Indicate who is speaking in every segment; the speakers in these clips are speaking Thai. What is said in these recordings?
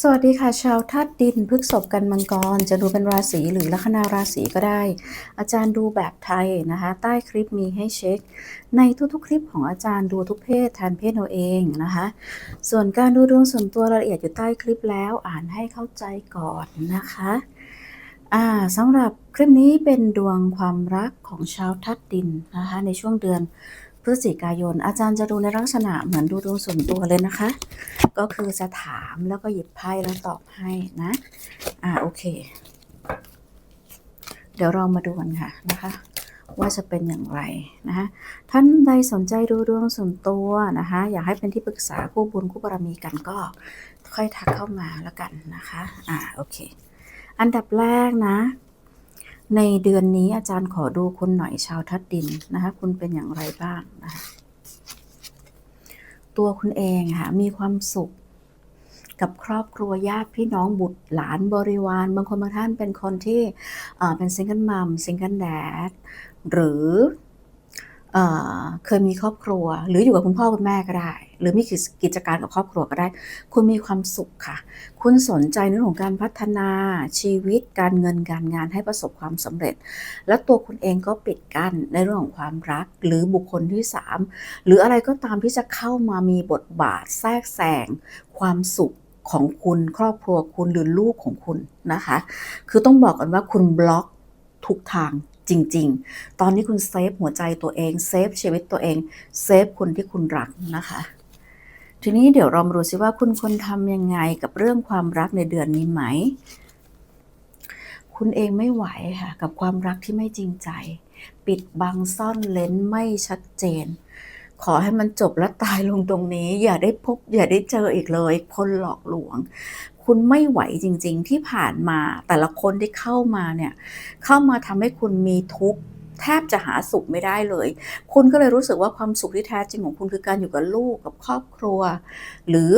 Speaker 1: สวัสดีค่ะ ชาวธาตุดินพฤกษบกันมังกร จะดูเป็นราศีหรือลัคนาราศีก็ได้ อาจารย์ดูแบบไทยนะคะ ใต้คลิปมีให้เช็ค ในทุกๆ คลิปของอาจารย์ดูทุกเพศแทนเพศเราเองนะคะ ส่วนการดูดวงส่วนตัวรายละเอียดอยู่ใต้คลิปแล้วอ่านให้เข้าใจก่อนนะคะอ่าสำหรับคลิปนี้เป็นดวงความรักของชาวธาตุดินนะคะในช่วงเดือน พฤศจิกายน อาจารย์จะดูในลักษณะเหมือนดูดวงส่วนตัวเลยนะคะ ก็คือจะถามแล้วก็หยิบไพ่แล้วตอบให้นะ อ่าโอเค เดี๋ยวเรามาดูกันค่ะนะคะว่าจะเป็นอย่างไรนะคะท่านใดสนใจดูดวงส่วนตัวนะคะอยากให้เป็นที่ปรึกษาคู่บุญคู่บารมีกันก็ค่อยทักเข้ามาแล้วกันนะคะ อ่าโอเค อันดับแรกนะ ในเดือนนี้อาจารย์ขอดูคุณหน่อยชาวทัดดินนะคะ คุณเป็นอย่างไรบ้างนะคะตัวคุณเองค่ะมีความสุข กับครอบครัวญาติพี่น้องบุตรหลานบริวาร บางคนบางท่านเป็นคนที่เป็นซิงเกิลมัมซิงเกิลแดดหรือ เคยมีครอบครัว หรืออยู่กับคุณพ่อคุณแม่ก็ได้ หรือมีกิจการกับครอบครัวก็ได้ คุณมีความสุขค่ะ คุณสนใจในเรื่องของการพัฒนาชีวิตการเงินการงานให้ประสบความสำเร็จ และตัวคุณเองก็ปิดกั้นในเรื่องของความรัก หรือบุคคลที่สามหรืออะไรก็ตามที่จะเข้ามามีบทบาทแทรกแซงความสุขของคุณครอบครัวคุณหรือลูกของคุณนะคะ คือต้องบอกกันว่าคุณบล็อกทุกทาง จริง ๆ ตอนนี้คุณเซฟหัวใจตัวเอง เซฟชีวิตตัวเอง เซฟคนที่คุณรักนะคะ ทีนี้เดี๋ยวเรามาดูซิว่าคุณควรทำยังไงกับเรื่องความรักในเดือนนี้ไหม คุณเองไม่ไหวค่ะ กับความรักที่ไม่จริงใจ ปิดบังซ่อนเลนไม่ชัดเจน ขอให้มันจบและตายลงตรงนี้ อย่าได้พบอย่าได้เจออีกเลย คนหลอกลวง คุณไม่ไหวจริง ๆ ที่ผ่านมาแต่ละคนที่เข้ามาเนี่ยเข้ามาทำให้คุณมีทุกข์แทบจะหาสุขไม่ได้เลย คุณก็เลยรู้สึกว่าความสุขที่แท้จริงของคุณคือการอยู่กับลูกกับครอบครัว หรือ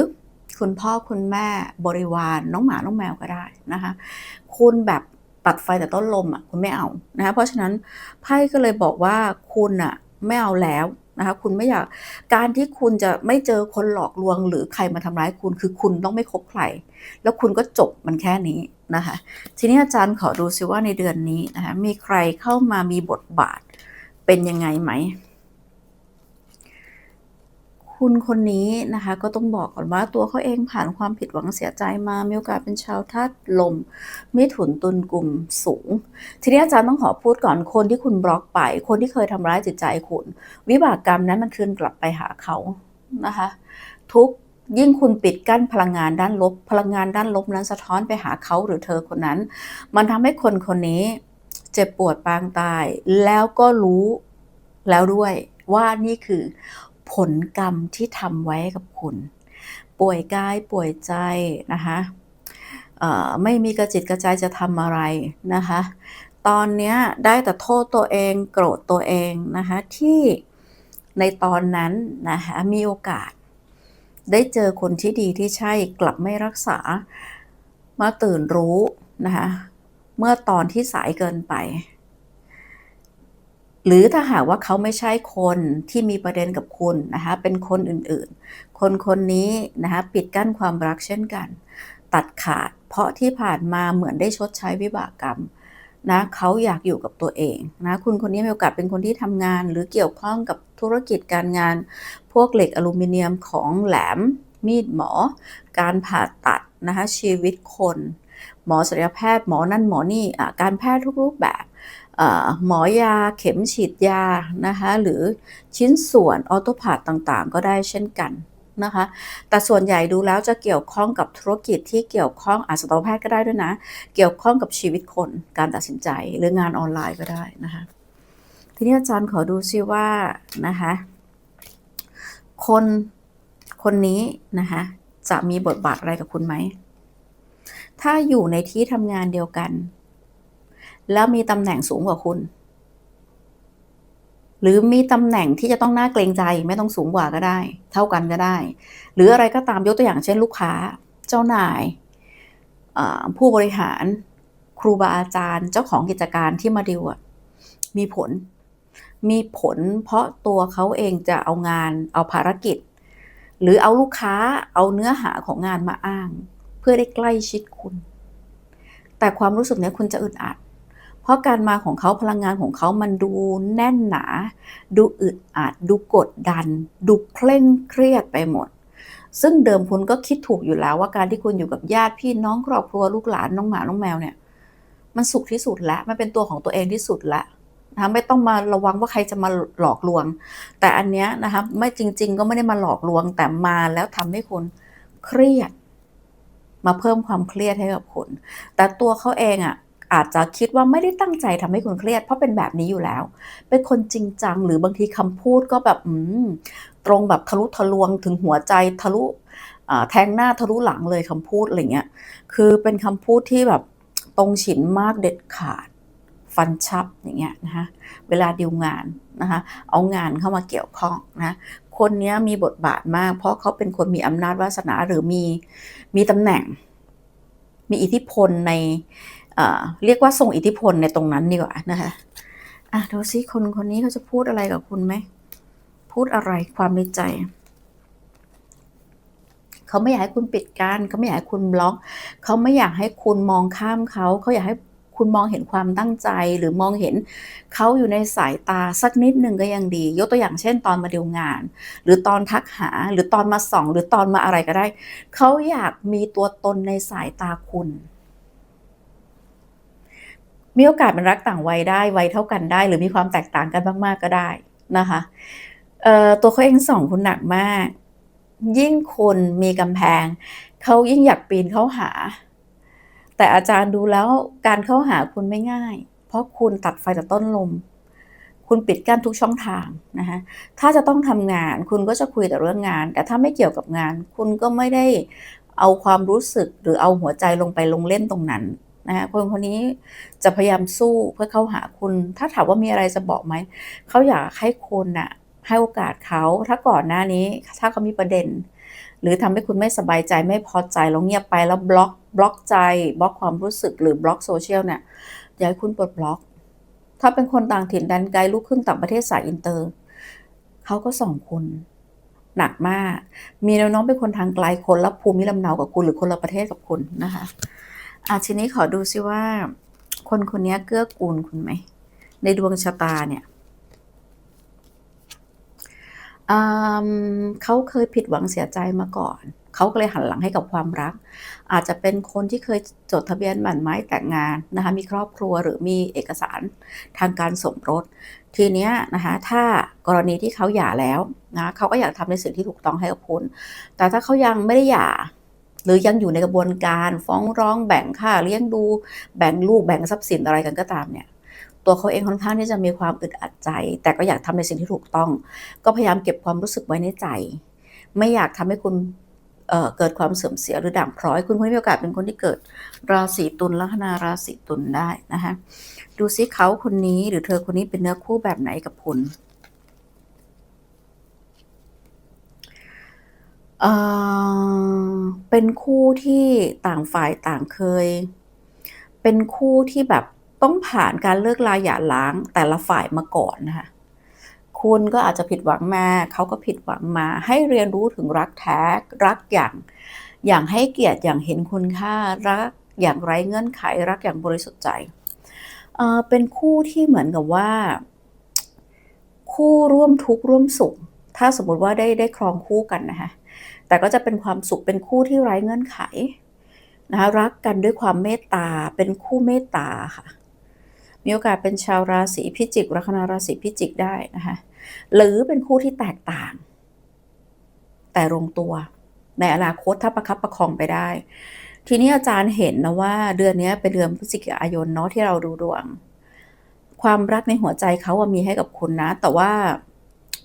Speaker 1: คุณพ่อคุณแม่บริวารน้องหมา น้องแมวก็ได้นะคะ คุณแบบตัดไฟแต่ต้นลมอะคุณไม่เอานะคะเพราะฉะนั้นไพ่ก็เลยบอกว่าคุณอะไม่เอาแล้ว นะคะคุณไม่อยากการที่คุณจะไม่เจอคนหลอกลวง หรือใครมาทำร้ายคุณคือคุณต้องไม่คบใคร แล้วคุณก็จบมันแค่นี้นะคะ ทีนี้อาจารย์ขอดูซิว่าในเดือนนี้นะคะมีใครเข้ามามีบทบาทเป็นยังไงไหม คุณคนนี้นะคะ ก็ต้องบอกก่อนว่าตัวเขาเองผ่านความผิดหวังเสียใจมามีโอกาสเป็นชาวธาตุลมมิถุนตุลกลุ่มสูง ทีนี้อาจารย์ต้องขอพูดก่อนคนที่คุณบล็อกไป คนที่เคยทำร้ายจิตใจคุณ วิบากกรรมนั้นมันคืนกลับไปหาเขานะคะ ทุกยิ่งคุณปิดกั้นพลังงานด้านลบ พลังงานด้านลบนั้นสะท้อนไปหาเขาหรือเธอคนนั้น มันทำให้คนคนนี้เจ็บปวดปางตายแล้วก็รู้แล้วด้วยว่านี่คือ ผลกรรมที่ทำไว้กับคุณ ป่วยกายป่วยใจนะคะไม่มีกระจิตกระใจจะทำอะไรนะคะ ตอนนี้ได้แต่โทษตัวเองโกรธตัวเองนะคะที่ในตอนนั้นนะคะมีโอกาส ได้เจอคนที่ดีที่ใช่กลับไม่รักษามาตื่นรู้นะคะเมื่อตอนที่สายเกินไป หรือถ้าหากว่าเขาไม่ใช่คนที่มีประเด็นกับคุณนะคะเป็นคนอื่นๆ คนคนนี้นะคะปิดกั้นความรักเช่นกัน ตัดขาด เพราะที่ผ่านมาเหมือนได้ชดใช้วิบากกรรมนะเขาอยากอยู่กับตัวเองนะคุณคนนี้มีโอกาสเป็นคนที่ทำงาน หรือเกี่ยวข้องกับธุรกิจการงาน พวกเหล็กอลูมิเนียมของแหลม มีดหมอ การผ่าตัดนะคะชีวิตคน หมอศัลยแพทย์หมอนั่นหมอนี่อะการแพทย์ทุกรูปแบบ หมอยาเข็มฉีดยานะคะหรือชิ้นส่วนออโตพาดต่างๆ ก็ได้เช่นกันนะคะแต่ส่วนใหญ่ดูแล้วจะเกี่ยวข้องกับธุรกิจที่เกี่ยวข้องอาสัตวแพทย์ก็ได้ด้วยนะ เกี่ยวข้องกับชีวิตคนการตัดสินใจหรืองานออนไลน์ก็ได้นะคะทีนี้อาจารย์ขอดูซิว่านะคะคนคนนี้นะคะจะมีบทบาทอะไรกับคุณไหม ถ้าอยู่ในที่ทำงานเดียวกัน แล้วมีตำแหน่งสูงกว่าคุณ หรือมีตำแหน่งที่จะต้องน่าเกรงใจไม่ต้องสูงกว่าก็ได้ เท่ากันก็ได้ หรืออะไรก็ตามยกตัวอย่างเช่นลูกค้า เจ้านายผู้บริหารครูบาอาจารย์เจ้าของกิจการที่มาดิวมีผล มีผลเพราะตัวเขาเองจะเอางานเอาภารกิจ หรือเอาลูกค้าเอาเนื้อหาของงานมาอ้าง เพื่อได้ใกล้ชิดคุณ แต่ความรู้สึกเนี้ยคุณจะอึดอัด ราะการมาของเขาพลังงานของเขามันดูแน่นหนา ดูอึดอัด ดูกดดัน ดูเคร่งเครียดไปหมด ซึ่งเดิมคุณก็คิดถูกอยู่แล้วว่าการที่คุณอยู่กับญาติพี่น้องครอบครัวลูกหลานน้องหมาน้องแมวเนี่ย มันสุขที่สุดแล้วมันเป็นตัวของตัวเองที่สุดแล้วนะคะไม่ต้องมาระวังว่าใครจะมาหลอกลวง แต่อันเนี้ยนะคะไม่จริง ๆ ก็ไม่ได้มาหลอกลวง แต่มาแล้วทำให้คุณเครียด มาเพิ่มความเครียดให้กับคุณแต่ตัวเขาเองอะ อาจจะคิดว่าไม่ได้ตั้งใจทำให้คุณเครียด เพราะเป็นแบบนี้อยู่แล้ว เป็นคนจริงจังหรือบางทีคำพูดก็แบบอืมตรงแบบทะลุทะลวงถึงหัวใจทะลุแทงหน้าทะลุหลังเลยคำพูดอะไรเงี้ยคือเป็นคำพูดที่แบบตรงฉินมากเด็ดขาด ฟันชับอย่างเงี้ยนะคะเวลาดีลงานนะคะเอางานเข้ามาเกี่ยวข้องนะคนนี้มีบทบาทมาก เพราะเขาเป็นคนมีอำนาจวาสนาหรือมีมีตำแหน่ง มีอิทธิพลใน เรียกว่าทรงอิทธิพลในตรงนั้นดีกว่านะคะอะดูซิคนคนนี้เขาจะพูดอะไรกับคุณไหม พูดอะไรความในใจ เขาไม่อยากให้คุณปิดการเขาไม่อยากให้คุณบล็อก เขาไม่อยากให้คุณมองข้ามเขา เขาอยากให้คุณมองเห็นความตั้งใจหรือมองเห็นเขาอยู่ในสายตาสักนิดหนึ่งก็ยังดี ยกตัวอย่างเช่นตอนมาดีลงาน หรือตอนทักหาหรือตอนมาส่อง หรือตอนมาอะไรก็ได้ เขาอยากมีตัวตนในสายตาคุณ มีโอกาสเป็นรักต่างวัยได้วัยเท่ากันได้ หรือมีความแตกต่างกันมากๆก็ได้นะคะตัวเขาเองสองคุณหนักมาก ยิ่งคนมีกำแพงเขายิ่งอยากปีนเข้าหา แต่อาจารย์ดูแล้วการเข้าหาคุณไม่ง่าย เพราะคุณตัดไฟแต่ต้นลม คุณปิดกั้นทุกช่องทางนะคะถ้าจะต้องทำงานคุณก็จะคุยแต่เรื่องงาน แต่ถ้าไม่เกี่ยวกับงาน คุณก็ไม่ได้เอาความรู้สึกหรือเอาหัวใจลงไปลงเล่นตรงนั้น นะคะคนคนนี้จะพยายามสู้เพื่อเข้าหาคุณ ถ้าถามว่ามีอะไรจะบอกไหม เขาอยากให้คุณน่ะให้โอกาสเขา ถ้าก่อนหน้านี้ ถ้าเขามีประเด็น หรือทำให้คุณไม่สบายใจไม่พอใจแล้วเงียบไปแล้วบล็อกบล็อกใจบล็อกความรู้สึกหรือบล็อกโซเชียลเนี่ยอยากให้คุณปลดบล็อก ถ้าเป็นคนต่างถิ่นดันไกลลูกครึ่งต่างประเทศสายอินเตอร์ เขาก็ส่องคุณหนักมาก มีแนวโน้มเป็นคนทางไกลคนละภูมิลำเนากับคุณหรือคนละประเทศกับคุณนะคะ อะทีนี้ขอดูซิว่า คนคนนี้เกื้อกูลคุณไหม ในดวงชะตาเนี่ยเขาเคยผิดหวังเสียใจมาก่อน เขาก็เลยหันหลังให้กับความรัก อาจจะเป็นคนที่เคยจดทะเบียนหมั่นไม้แต่งงานนะคะมีครอบครัวหรือมีเอกสารทางการสมรส ทีเนี้ยนะคะถ้ากรณีที่เขาหย่าแล้วนะเขาก็อยากทำในสิ่งที่ถูกต้องให้กับคุณ แต่ถ้าเขายังไม่ได้หย่า หรือยังอยู่ในกระบวนการฟ้องร้องแบ่งค่าเลี้ยงดูแบ่งลูกแบ่งทรัพย์สินอะไรกันก็ตามเนี่ยตัวเขาเองค่อนข้างที่จะมีความอึดอัดใจ แต่ก็อยากทำในสิ่งที่ถูกต้อง ก็พยายามเก็บความรู้สึกไว้ในใจ ไม่อยากทำให้คุณเเกิดความเสื่อมเสียหรือด่างพร้อย คุณคนมีโอกาสเป็นคนที่เกิดราศีตุลลัคนาราศีตุลได้นะคะดูซิเขาคนนี้หรือเธอคนนี้เป็นเนื้อคู่แบบไหนกับคุณ เอ่อเป็นคู่ที่ต่างฝ่ายต่างเคย เป็นคู่ที่แบบต้องผ่านการเลิกลาหย่าร้างแต่ละฝ่ายมาก่อนนะคะคุณก็อาจจะผิดหวังมาเขาก็ผิดหวังมา ให้เรียนรู้ถึงรักแท้รักอย่าง อย่างให้เกียรติอย่างเห็นคุณค่ารักอย่างไร้เงื่อนไขรักอย่างบริสุทธิ์ใจเอ่อเป็นคู่ที่เหมือนกับว่า คู่ร่วมทุกข์ร่วมสุข ถ้าสมมติว่าได้ได้ครองคู่กันนะคะ แต่ก็จะเป็นความสุขเป็นคู่ที่ไร้เงื่อนไขนะคะรักกันด้วยความเมตตาเป็นคู่เมตตาค่ะ มีโอกาสเป็นชาวราศีพิจิก ลัคนาราศีพิจิกได้นะคะหรือเป็นคู่ที่แตกต่าง แต่ลงตัว ในอนาคตถ้าประคับประคองไปได้ ทีนี้อาจารย์เห็นนะว่าเดือนนี้เป็นเดือนพฤศจิกายนเนาะที่เราดูดวง ความรักในหัวใจเขาอะมีให้กับคุณนะ แต่ว่า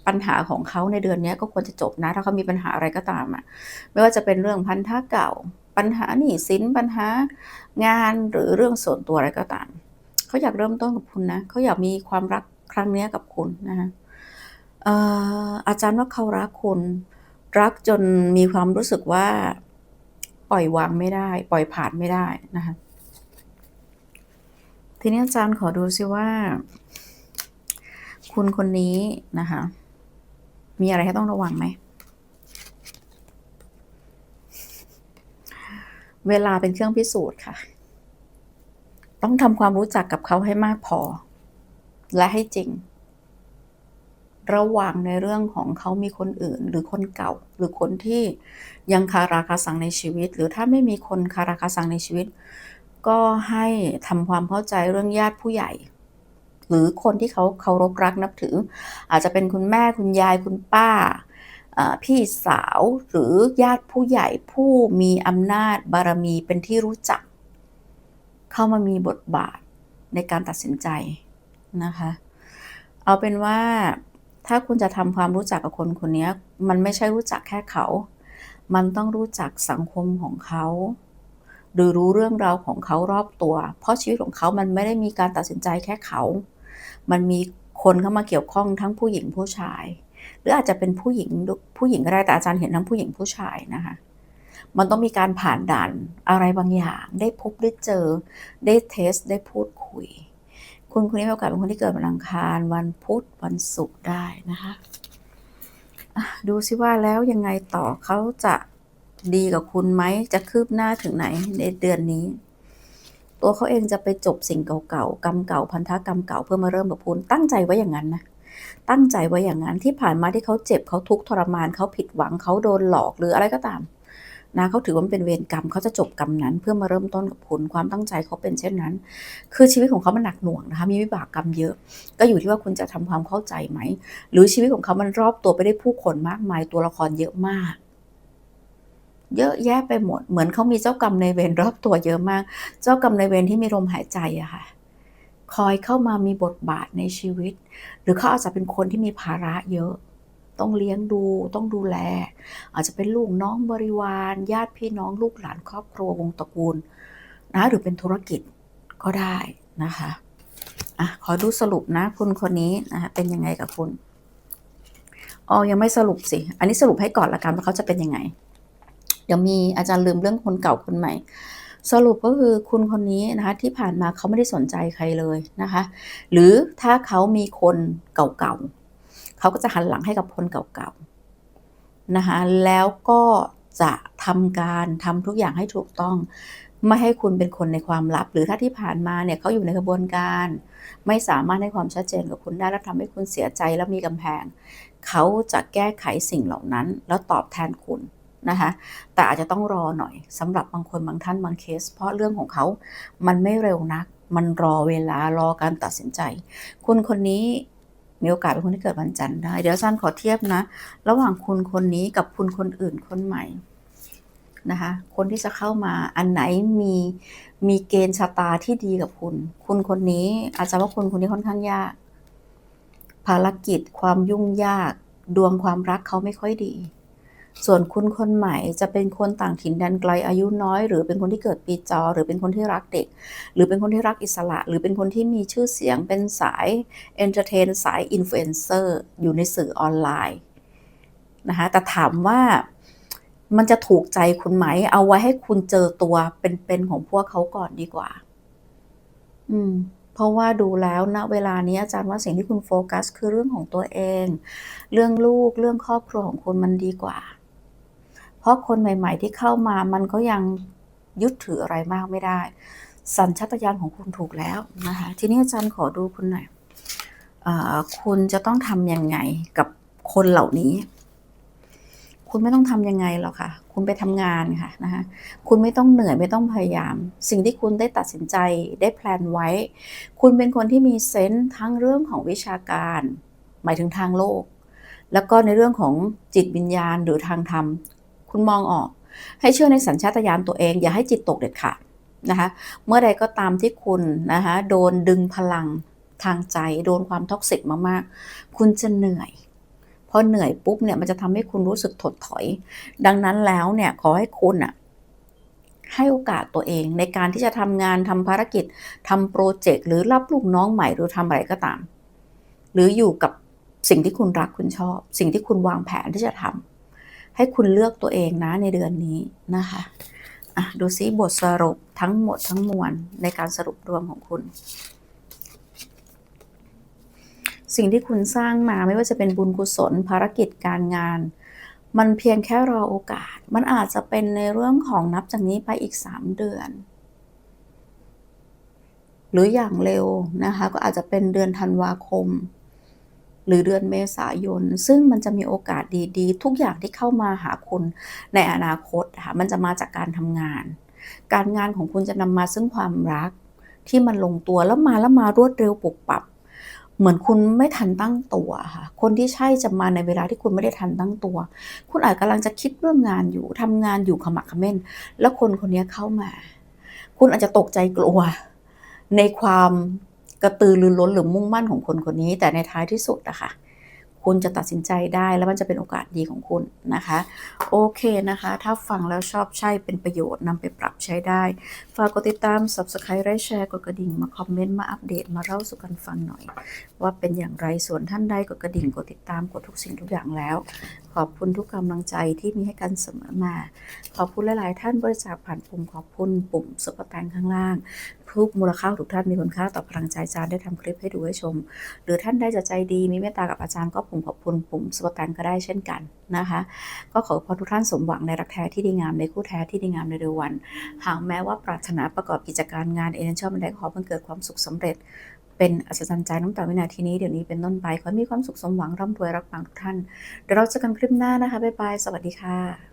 Speaker 1: ปัญหาของเขาในเดือนนี้ก็ควรจะจบนะ ถ้าเขามีปัญหาอะไรก็ตามอะไม่ว่าจะเป็นเรื่องพันธะเก่า ปัญหาหนี้สินปัญหางานหรือเรื่องส่วนตัวอะไรก็ตามเขาอยากเริ่มต้นกับคุณนะเขาอยากมีความรักครั้งนี้กับคุณนะคะเอ่ออาจารย์ว่าเขารักคุณ รักจนมีความรู้สึกว่า ปล่อยวางไม่ได้ ปล่อยผ่านไม่ได้นะคะทีนี้อาจารย์ขอดูซิว่า คุณคนนี้นะคะ มีอะไรให้ต้องระวังไหม เวลาเป็นเครื่องพิสูจน์ค่ะ ต้องทำความรู้จักกับเขาให้มากพอ และให้จริง ระหว่างในเรื่องของเขามีคนอื่น หรือคนเก่า หรือคนที่ยังคาราคาสังในชีวิต หรือถ้าไม่มีคนคาราคาสังในชีวิต ก็ให้ทำความเข้าใจเรื่องญาติผู้ใหญ่ หรือคนที่เขาเคารพรักนับถือ อาจจะเป็นคุณแม่คุณยายคุณป้า พี่สาวหรือญาติผู้ใหญ่ผู้มีอำนาจบารมีเป็นที่รู้จัก เข้ามามีบทบาทในการตัดสินใจนะคะ เอาเป็นว่าถ้าคุณจะทำความรู้จักกับคนคนนี้มันไม่ใช่รู้จักแค่เขา มันต้องรู้จักสังคมของเขาหรือรู้เรื่องราวของเขารอบตัว เพราะชีวิตของเขามันไม่ได้มีการตัดสินใจแค่เขา มันมีคนเข้ามาเกี่ยวข้องทั้งผู้หญิงผู้ชาย หรืออาจจะเป็นผู้หญิงผู้หญิงก็ได้แต่อาจารย์เห็นทั้งผู้หญิงผู้ชายนะคะมันต้องมีการผ่านด่านอะไรบางอย่าง ได้พบได้เจอ ได้เทส ได้พูดคุย คุณคนนี้มีโอกาสเป็นคนที่เกิดวันอังคาร วันพุธวันศุกร์ได้นะคะดูซิว่าแล้วยังไงต่อเขาจะดีกับคุณไหมจะคืบหน้าถึงไหนในเดือนนี้ ตัวเขาเองจะไปจบสิ่งเก่าๆกรรมเก่าพันธกรรมเก่าเพื่อมาเริ่มกับคุณตั้งใจไว้อย่างนั้นนะตั้งใจไว้อย่างนั้นที่ผ่านมาที่เขาเจ็บเขาทุกข์ทรมานเขาผิดหวังเขาโดนหลอกหรืออะไรก็ตามนะเขาถือว่าเป็นเวรกรรมเขาจะจบกรรมนั้นเพื่อมาเริ่มต้นกับคุณความตั้งใจเขาเป็นเช่นนั้น คือชีวิตของเขามันหนักหน่วงนะคะมีวิบากกรรมเยอะ ก็อยู่ที่ว่าคุณจะทำความเข้าใจไหม หรือชีวิตของเขามันรอบตัวไปได้ผู้คนมากมายตัวละครเยอะมาก เยอะแยะไปหมด เหมือนเขามีเจ้ากรรมในเวรรอบตัวเยอะมาก เจ้ากรรมในเวรที่มีลมหายใจอะค่ะ คอยเข้ามามีบทบาทในชีวิต หรือเขาอาจจะเป็นคนที่มีภาระเยอะ ต้องเลี้ยงดู ต้องดูแล อาจจะเป็นลูกน้องบริวาร ญาติพี่น้องลูกหลานครอบครัววงตระกูลนะหรือเป็นธุรกิจก็ได้นะคะอะขอดูสรุปนะคุณคนนี้นะคะเป็นยังไงกับคุณอ๋อยังไม่สรุปสิ อันนี้สรุปให้ก่อนละกันว่าเขาจะเป็นยังไง เดี๋ยวมีอาจารย์ลืมเรื่องคนเก่าคนใหม่ สรุปก็คือคุณคนนี้นะคะที่ผ่านมาเขาไม่ได้สนใจใครเลยนะคะ หรือถ้าเขามีคนเก่าๆเขาก็จะหันหลังให้กับคนเก่าๆนะคะแล้วก็จะทำการทำทุกอย่างให้ถูกต้อง ไม่ให้คุณเป็นคนในความลับ หรือถ้าที่ผ่านมาเนี่ยเขาอยู่ในกระบวนการ ไม่สามารถให้ความชัดเจนกับคุณได้แล้วทำให้คุณเสียใจแล้วมีกำแพง เขาจะแก้ไขสิ่งเหล่านั้น แล้วตอบแทนคุณ นะคะแต่อาจจะต้องรอหน่อยสำหรับบางคนบางท่านบางเคส เพราะเรื่องของเขามันไม่เร็วนัก มันรอเวลารอการตัดสินใจ คุณคนนี้มีโอกาสเป็นคนที่เกิดวันจันทร์ได้ เดี๋ยวซันขอเทียบนะ ระหว่างคุณคนนี้กับคุณคนอื่นคนใหม่นะคะ คนที่จะเข้ามาอันไหนมีมีเกณฑ์ชะตาที่ดีกับคุณ คุณคนนี้อาจจะว่าคุณคนนี้ค่อนข้างยาก ภารกิจความยุ่งยาก ดวงความรักเขาไม่ค่อยดี ส่วนคุณคนใหม่จะเป็นคนต่างถิ่นแดนไกลอายุน้อย หรือเป็นคนที่เกิดปีจอ หรือเป็นคนที่รักเด็ก หรือเป็นคนที่รักอิสระ หรือเป็นคนที่มีชื่อเสียงเป็นสายเอนเตอร์เทนสายอินฟลูเอนเซอร์อยู่ในสื่อออนไลน์นะคะแต่ถามว่ามันจะถูกใจคุณไหม เอาไว้ให้คุณเจอตัวเป็นๆของพวกเขาก่อนดีกว่า อืม เพราะว่าดูแล้วณนะเวลานี้อาจารย์ว่าสิ่งที่คุณโฟกัส คือเรื่องของตัวเอง เรื่องลูก เรื่องครอบครัวของคุณมันดีกว่า เพราะคนใหม่ ๆ ที่เข้ามามันก็ยังยึดถืออะไรมากไม่ได้ สัญชาตญาณของคุณถูกแล้วนะคะทีนี้อาจารย์ขอดูคุณหน่อยอคุณจะต้องทำยังไงกับคนเหล่านี้ คุณไม่ต้องทำยังไงหรอกค่ะ คุณไปทำงานค่ะนะคะคุณไม่ต้องเหนื่อยไม่ต้องพยายาม สิ่งที่คุณได้ตัดสินใจได้แพลนไว้ คุณเป็นคนที่มีเซนส์ทั้งเรื่องของวิชาการ หมายถึงทางโลกแล้วก็ในเรื่องของจิตวิญญาณหรือทางธรรม คุณมองออก ให้เชื่อในสัญชาตญาณตัวเอง อย่าให้จิตตกเด็ดขาดนะคะเมื่อใดก็ตามที่คุณนะคะโดนดึงพลังทางใจ โดนความท็อกซิกมากๆ คุณจะเหนื่อยพอเหนื่อยปุ๊บเนี่ยมันจะทำให้คุณรู้สึกถดถอย ดังนั้นแล้วเนี่ยขอให้คุณอะให้โอกาสตัวเองในการที่จะทำงานทำภารกิจทำโปรเจกต์หรือรับลูกน้องใหม่หรือทำอะไรก็ตาม หรืออยู่กับสิ่งที่คุณรักคุณชอบ สิ่งที่คุณวางแผนที่จะทำ ให้คุณเลือกตัวเองนะในเดือนนี้นะคะอะดูซิบทสรุปทั้งหมดทั้งมวลในการสรุปรวมของคุณ สิ่งที่คุณสร้างมาไม่ว่าจะเป็นบุญกุศลภารกิจการงาน มันเพียงแค่รอโอกาส มันอาจจะเป็นในเรื่องของนับจากนี้ไปอีก 3 เดือน หรืออย่างเร็วนะคะก็อาจจะเป็นเดือนธันวาคม หรือเดือนเมษายน ซึ่งมันจะมีโอกาสดีๆ ทุกอย่างที่เข้ามาหาคุณในอนาคตค่ะมันจะมาจากการทำงาน การงานของคุณจะนำมาซึ่งความรักที่มันลงตัวแล้วมาแล้วมารวดเร็วปุบปับ เหมือนคุณไม่ทันตั้งตัวค่ะ คนที่ใช่จะมาในเวลาที่คุณไม่ได้ทันตั้งตัว คุณอาจกำลังจะคิดเรื่องงานอยู่ทำงานอยู่ขมักขม้น แล้วคนคนนี้เข้ามา คุณอาจจะตกใจกลัวในความ กระตือรือร้นหรือมุ่งมั่นของคนคนนี้ แต่ในท้ายที่สุดนะคะคุณจะตัดสินใจได้แล้วมันจะเป็นโอกาสดีของคุณนะคะ โอเคนะคะ ถ้าฟังแล้วชอบใช่เป็นประโยชน์นำไปปรับใช้ได้ ฝากกดติดตาม subscribe และแชร์กดกระดิ่งมาคอมเมนต์มาอัปเดตมาเล่าสู่กันฟังหน่อย ว่าเป็นอย่างไรส่วนท่านใดกดกระดิ่งกดติดตามกดทุกสิ่งทุกอย่างแล้ว ขอบคุณทุกกำลังใจที่มีให้กันเสมอมา ขอบคุณหลาย ๆ ท่านบริจาคผ่านปุ่มขอบคุณปุ่มซุปเปอร์แตงข้างล่างทุกมูลค่าทุกท่านมีคุณค่าต่อพลังใจอาจารย์ได้ทำคลิปให้ดูให้ชม หรือท่านใดจะใจดีมีเมตตากับอาจารย์ก็ปุ่มขอบคุณปุ่มซุปเปอร์แตงก็ได้เช่นกันนะคะ ก็ขอพรทุกท่านสมหวังในรักแท้ที่ดีงามในคู่แท้ที่ดีงามในเร็ววัน หากแม้ว่าปรารถนาประกอบกิจการงานเอเนชอลมันได้ขอบังเกิดความสุขสำเร็จ เป็นอัศจรรย์ใจน้ำตาวินาทีนี้เดี๋ยวนี้เป็นต้นไป ขอให้มีความสุขสมหวังร่ำรวยรักปังทุกท่าน เดี๋ยวเราเจอกันคลิปหน้านะคะ บ๊ายบาย สวัสดีค่ะ